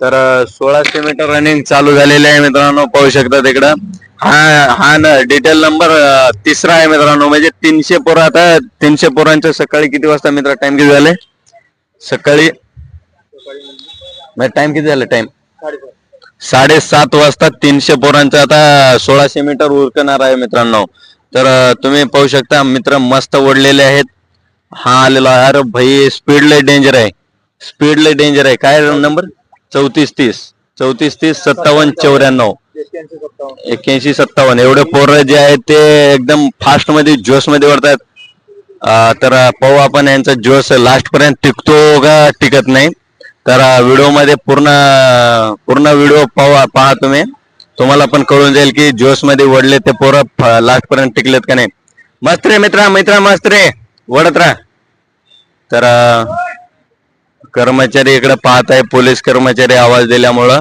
तर सोळाशे metre running चालू झालेले आहे मित्रांनो. पाहू शकता तिकडं. हा हा ना डिटेल नंबर तिसरा आहे मित्रांनो. म्हणजे तीनशे पोरं आता तीनशे पोरांच्या सकाळी किती वाजता मित्र टाइम किती झाले? सकाळी टाइम किती झाला टाइम साडेसात वाजता तीनशे पोरांचं आता सोळाशे मीटर उरकणार आहे मित्रांनो. तर तुम्ही पाहू शकता मित्र मस्त ओढलेले आहेत. हा आलेला अरे भाई स्पीड लय डेंजर आहे. स्पीड लय डेंजर आहे. काय नंबर चौतीस तीस. चौतीस तीस सत्तावन्न चौऱ्याण्णव. एक्क्याऐंशी सत्तावन्न. एवढे पोरं जे आहेत ते एकदम फास्टमध्ये जोशमध्ये वरतात तर पाहू आपण यांचा जोश लास्ट पर्यंत टिकतो का टिकत नाही. तर व्हिडिओमध्ये पूर्ण पूर्ण व्हिडिओ पाहा पहा तुम्ही. तुम्हाला पण कळून जाईल की जोशमध्ये वडले ते पोरं लास्ट पर्यंत टिकलेत का नाही. मस्त रे मित्रा मित्रा मस्त रे. वडत राहा. तर कर्मचारी इकडे पाहत आहे पोलीस कर्मचारी आवाज दिल्यामुळं.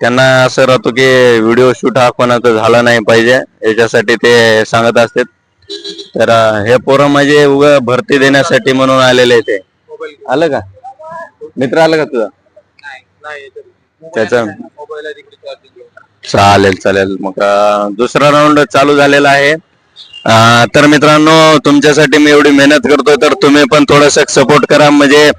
त्यांना असं राहतो की व्हिडिओ शूट हा कोणाचा झाला नाही पाहिजे याच्यासाठी ते सांगत असतात. तर हे पोरं म्हणजे उग भरती देण्यासाठी म्हणून आलेले ते. आलं का? मित्र आलं का तुझा? त्याचा? चालेल चालेल. मग दुसरा राऊंड चालू झालेला आहे. तर मित्रांनो तुमच्यासाठी मी एवढी मेहनत करतोय तर तुम्ही पण थोडस सपोर्ट करा. म्हणजे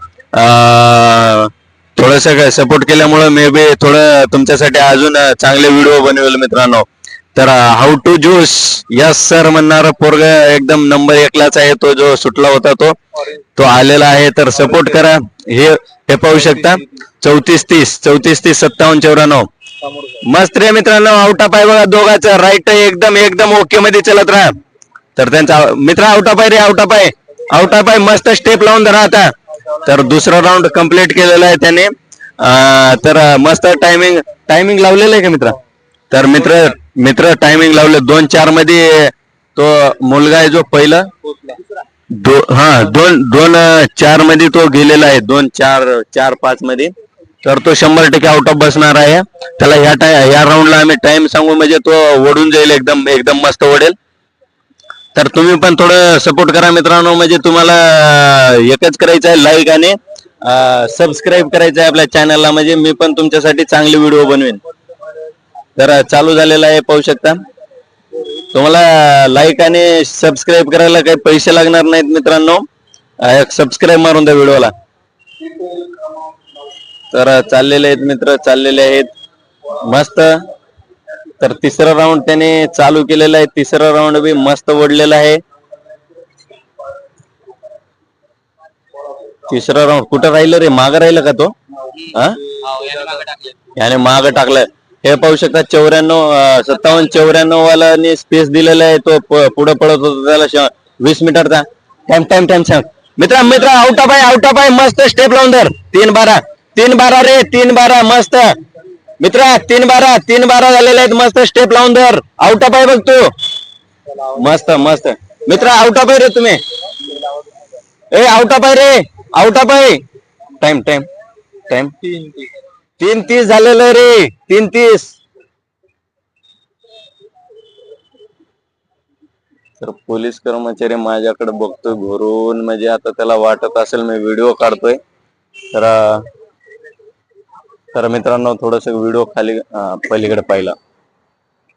थोडस सपोर्ट केल्यामुळे मे बी थोडं तुमच्यासाठी अजून चांगले व्हिडिओ बनवेल मित्रांनो. तर how to juice yes sir म्हणणार पोरग एकदम नंबर एकलाच आहे तो जो सुटला होता तो. तो आलेला आहे तर सपोर्ट करा. हे हे पाहू शकता. चौतीस तीस चौतीस तीस सत्तावन्न चौऱ्याण्णव. मस्त रे मित्रांनो आउट ऑफ आहे बघा दोघांचा. राईट एकदम एकदम ओके मध्ये चलत राहा. तर त्यांचा मित्र आउट ऑफ आहे रे आउट ऑफ आहे आउट ऑफ आहे मस्त स्टेप लावून धरा आता. तर दुसरा राऊंड कंप्लीट केलेला आहे त्याने. तर मस्त टायमिंग टायमिंग लावलेलं आहे का मित्र? तर मित्र मित्र टायमिंग लावले. दोन चारमध्ये तो मुलगा आहे जो पहिला. दो हा दोन दोन चारमध्ये तो गेलेला आहे. दोन चार चार पाच मध्ये. तर तो शंभर टक्के आउट ऑफ बसणार आहे. त्याला ह्या टाय ह्या राऊंडला आम्ही टाइम सांगू. म्हणजे तो ओढून जाईल एकदम एकदम मस्त ओढेल. तर तुम्ही पण थोडं सपोर्ट करा मित्रांनो. म्हणजे तुम्हाला एकच करायचं आहे लाईक आणि सबस्क्राईब करायचं आहे आपल्या चॅनलला म्हणजे मी पण तुमच्यासाठी चांगले व्हिडिओ बनवेन. तर चालू झालेला आहे पाहू शकता. तुम्हाला लाईक आणि सबस्क्राईब करायला काही पैसे लागणार नाहीत मित्रांनो. सबस्क्राईब मारून द्या व्हिडिओला तर चाललेले आहेत मित्र चाललेले आहेत. मस्त. तर तिसरा राऊंड त्याने चालू केलेला आहे. तिसरा राऊंड बी मस्त ओढलेला आहे. तिसरा राऊंड कुठं राहिलं रे? माग राहिलं का तो? हा? याने माग टाकलाय हे पाहू शकता चौऱ्याण्णव सत्तावन्न चौऱ्याण्णव वाला स्पेस दिलेला आहे. तो पुढे पडत होता त्याला वीस मीटरचा टाइम टाइम टाइम सांग मित्रा मित्र आउट ऑफ आहे आउट ऑफ आहे मस्त स्टेप लावून धर. तीन बारा. तीन बारा रे तीन बारा. मस्त. मित्रा तीन बारा तीन बारा झालेले आहेत. मस्त स्टेप लावून धर. आउट ऑफ आहे बघ तू. मस्त मस्त. मित्र आउट ऑफ आहे रे तुम्ही. ए आउट ऑफ आहे रे. आउट ऑफ आहे टाइम टाइम टाइम तीन तीस झालेलं रे. तीन तीस. तर पोलीस कर्मचारी माझ्याकडे बघतोय घरून. म्हणजे आता त्याला वाटत असेल मी व्हिडिओ काढतोय. तर तर मित्रांनो थोडस व्हिडिओ खाली पलीकडे पाहिला.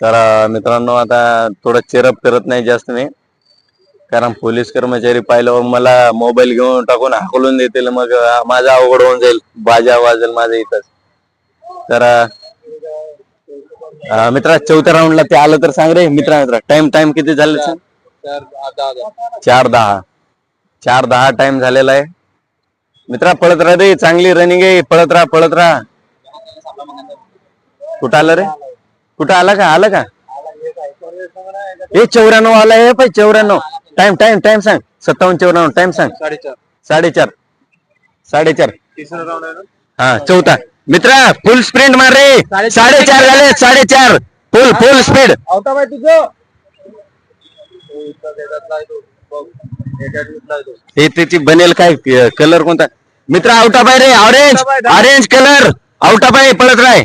तर मित्रांनो आता थोडं चेरअप करत नाही जास्त मी. कारण पोलीस कर्मचारी पाहिल्यावर मला मोबाईल घेऊन टाकून हाकलून देतील मग माझा अवघड होऊन जाईल. बाजा वाजेल माझ्या इथंच. तर मित्रा चौथ्या राऊंडला ते आलं तर सांग रे. मित्रा मित्रा टाइम टाइम किती झाले चार दहा. चार दहा टाइम झालेला आहे. मित्रा पळत राहा रे. चांगली रनिंग आहे. पळत राहा पळत राहा. कुठं आलं रे? कुठं आला का? आलं का? हे चौऱ्याण्णव आला हे पाय चौऱ्याण्णव. टाइम टाइम टाइम सांग. सत्तावन्न चौऱ्याण्णव. टाइम सांग. साडेचार. साडेचार. साडेचार. तिसरा राऊंड आहे ना? हा चौथा. मित्रा फुल स्प्रिंट मार रे. साडेचार झाले साडेचार. फुल फुल स्पीड हे त्याची बनेल काय? कलर कोणता? मित्र आउट ऑफ आहे रे. Orange orange colour out of आहे पळत राय.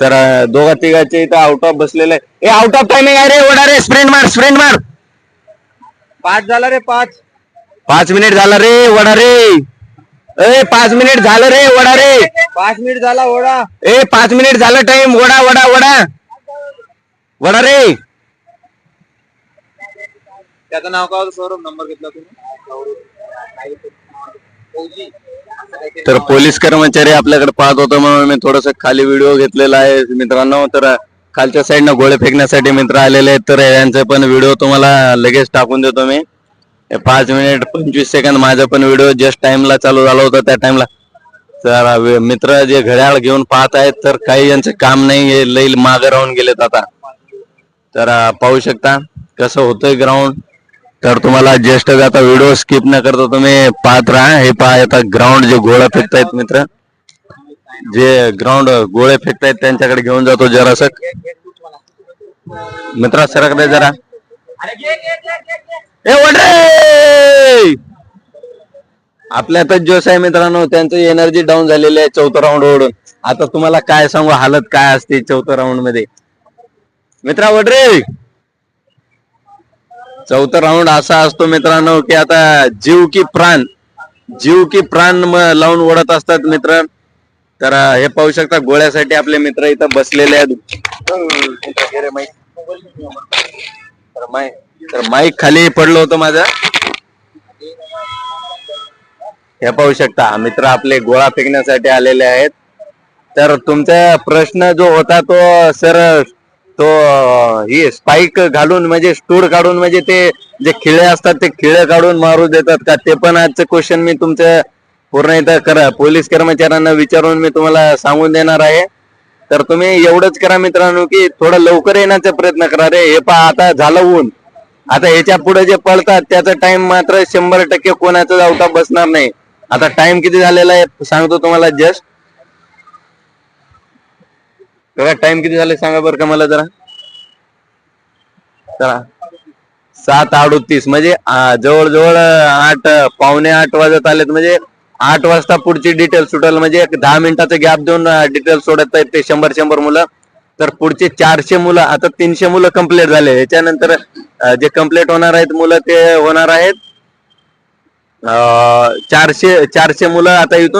तर दोघा तिघाचे इथं आउट ऑफ बसलेले. ए आउट ऑफ टायमिंग आहे रे ओढा रे स्प्रिंट मार स्प्रिंट मार. पाच झाला रे पाच. पाच मिनिट झाला रे वडा रे. ए पाच मिनिट झालं रे वडा रे. पाच मिनिट झाला ओढा. ए पाच मिनिट झालं टाइम वडा वडा वडा वडा रे. त्याचं नाव काय होतं सौरभ? नंबर घेतला तुम्ही? फौजी. तर पोलीस कर्मचारी आपल्याकडे पाहत होतो म्हणून मी थोडस खाली व्हिडिओ घेतलेला आहे. मित्रांनो तर खालच्या साईडनं गोळे फेकण्यासाठी मित्र आलेले आहेत. तर यांचे पण व्हिडिओ तुम्हाला लगेच टाकून देतो मी. पाच मिनिट पंचवीस सेकंद माझा पण व्हिडिओ जस्ट टाइमला चालू झाला होता त्या टाइमला तर मित्र जे घड्याळ घेऊन पाहत आहेत तर काही यांचं काम नाही हे लई मागे राहून गेलेत आता. तर पाहू शकता कसं होतंय ग्राउंड तर तुम्हाला ज्येष्ठ आता व्हिडिओ स्किप न करता तुम्ही पाहत राहा. हे पहा आता ग्राउंड जे गोळ्या फेकतायत मित्र जे ग्राउंड गोळे फेकतायत त्यांच्याकडे घेऊन जातो जरासं. मित्रा सरकडे जरा. ए वडरे! आपल्यातच जोश आहे मित्रांनो त्यांचं एनर्जी डाऊन झालेली आहे चौथं राऊंड ओढून. आता तुम्हाला काय सांगू हालत काय असते चौथ्या राऊंडमध्ये? मित्रा वडरे! चौथा राऊंड असा असतो मित्रांनो की आता जीव की प्राण जीव की प्राण लावून ओढत असतात मित्र. तर हे पाहू शकता गोळ्यासाठी आपले मित्र इथं बसलेले आहेत. तर माईक खाली पडलं होतं माझं. हे पाहू शकता मित्र आपले गोळा फेकण्यासाठी आलेले आहेत. तर तुमचा प्रश्न जो होता तो सर तो हे ही स्पाइक घालून म्हणजे स्टूड काढून म्हणजे ते जे खिळे असतात ते खिळे काढून मारू देतात का? ते पण आजचं क्वेश्चन मी तुमचं पूर्ण इथं करा. पोलीस कर्मचाऱ्यांना विचारून मी तुम्हाला सांगून देणार आहे. तर तुम्ही एवढंच करा मित्रांनो की थोडं लवकर येण्याचा प्रयत्न करा. रे हे पहा आता झालं ऊन. आता ह्याच्या पुढे जे पळतात त्याचा टाइम मात्र शंभर टक्के कोणाचा जावता बसणार नाही. आता टाइम किती झालेला आहे सांगतो तुम्हाला जस्ट बघा टाइम किती झाले सांगा बरं का मला जरा? चला सात अडोतीस म्हणजे जवळजवळ आठ पावणे आठ वाजत आलेत. म्हणजे आठ वाजता पुढची डिटेल सुटेल. म्हणजे एक दहा मिनिटाचा गॅप देऊन डिटेल सोडत आहेत ते शंभर शंभर मुलं. तर पुढचे चारशे मुलं आता तीनशे मुलं कंप्लीट झाले. याच्यानंतर जे कंप्लीट होणार आहेत मुलं ते होणार आहेत चारशे चारशे मुलं आता इथून